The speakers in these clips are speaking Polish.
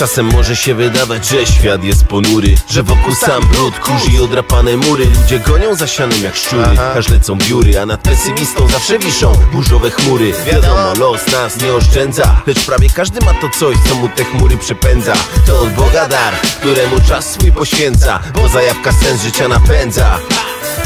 Czasem może się wydawać, że świat jest ponury Że wokół sam brud, kurz i odrapane mury. Ludzie gonią za sianem jak szczury Aż lecą biury, a nad pesymistą zawsze wiszą burzowe chmury. Wiadomo, los nas nie oszczędza Lecz prawie każdy ma to coś, co mu te chmury przepędza. To od Boga dar, któremu czas swój poświęca Bo zajawka sens życia napędza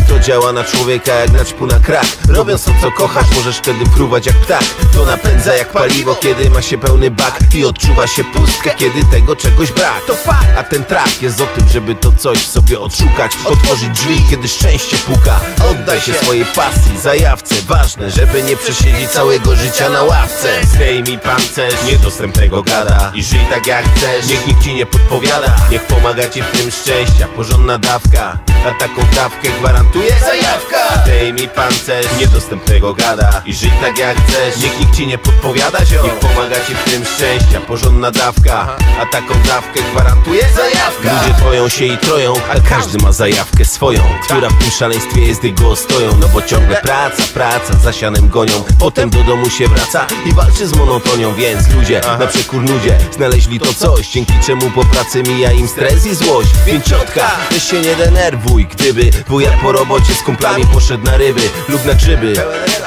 to działa na człowieka jak na czpu na krak. Robiąc to co kochasz możesz wtedy fruwać jak ptak. To napędza jak paliwo kiedy ma się pełny bak. I odczuwa się pustkę kiedy tego czegoś brak. To fakt, a ten track jest o tym żeby to coś sobie odszukać. Otworzyć drzwi kiedy szczęście puka. Oddaj się swojej pasji, zajawce. Ważne żeby nie przesiedzieć całego życia na ławce. Zdejmij pancerz, niedostępnego gada I żyj tak jak chcesz, niech nikt ci nie podpowiada. Niech pomaga ci w tym szczęścia, porządna dawka. A taką dawkę gwarantuje zajawka. Zdejmij pancerz, niedostępnego gada I żyj tak jak chcesz, niech nikt ci nie podpowiada zio. Niech pomaga ci w tym szczęścia, porządna dawka. A taką dawkę gwarantuje zajawka Ludzie boją się i troją, a każdy ma zajawkę swoją Która w tym szaleństwie jest jego ostoją. No bo ciągle praca, praca, za sianem gonią Potem do domu się wraca i walczy z monotonią Więc ludzie, na przekór nudzie, znaleźli to coś Dzięki czemu po pracy mija im stres i złość. Więc ciotka, weź się nie denerwuj Gdyby wujek po robocie z kumplami poszedł na ryby lub na grzyby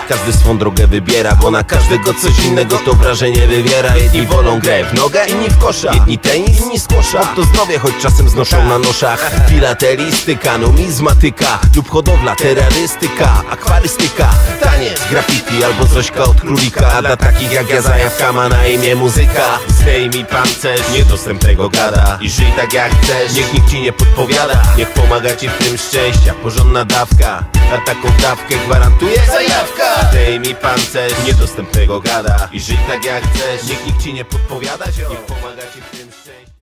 każdy swą drogę wybiera, bo na każdego coś innego to wrażenie wywiera. Jedni wolą grę w nogę, inni w kosza. Jedni tenis, inni skłosza To zdrowie, choć czasem znoszą na noszach. Filatelistyka, numizmatyka Lub hodowla, terrorystyka Akwarystyka, taniec, graffiti Albo zośka od królika. A dla takich jak ja zajawka ma na imię muzyka. Zdejmij pancerz, niedostępnego gada I żyj tak jak chcesz, niech nikt ci nie podpowiada Niech pomaga ci w tym szczęścia, porządna dawka A taką dawkę gwarantuje zajawka Zdejmij pancerz, niedostępnego gada I żyj tak jak chcesz, nikt ci nie podpowiada zio. Niech pomaga ci w tym szczęściu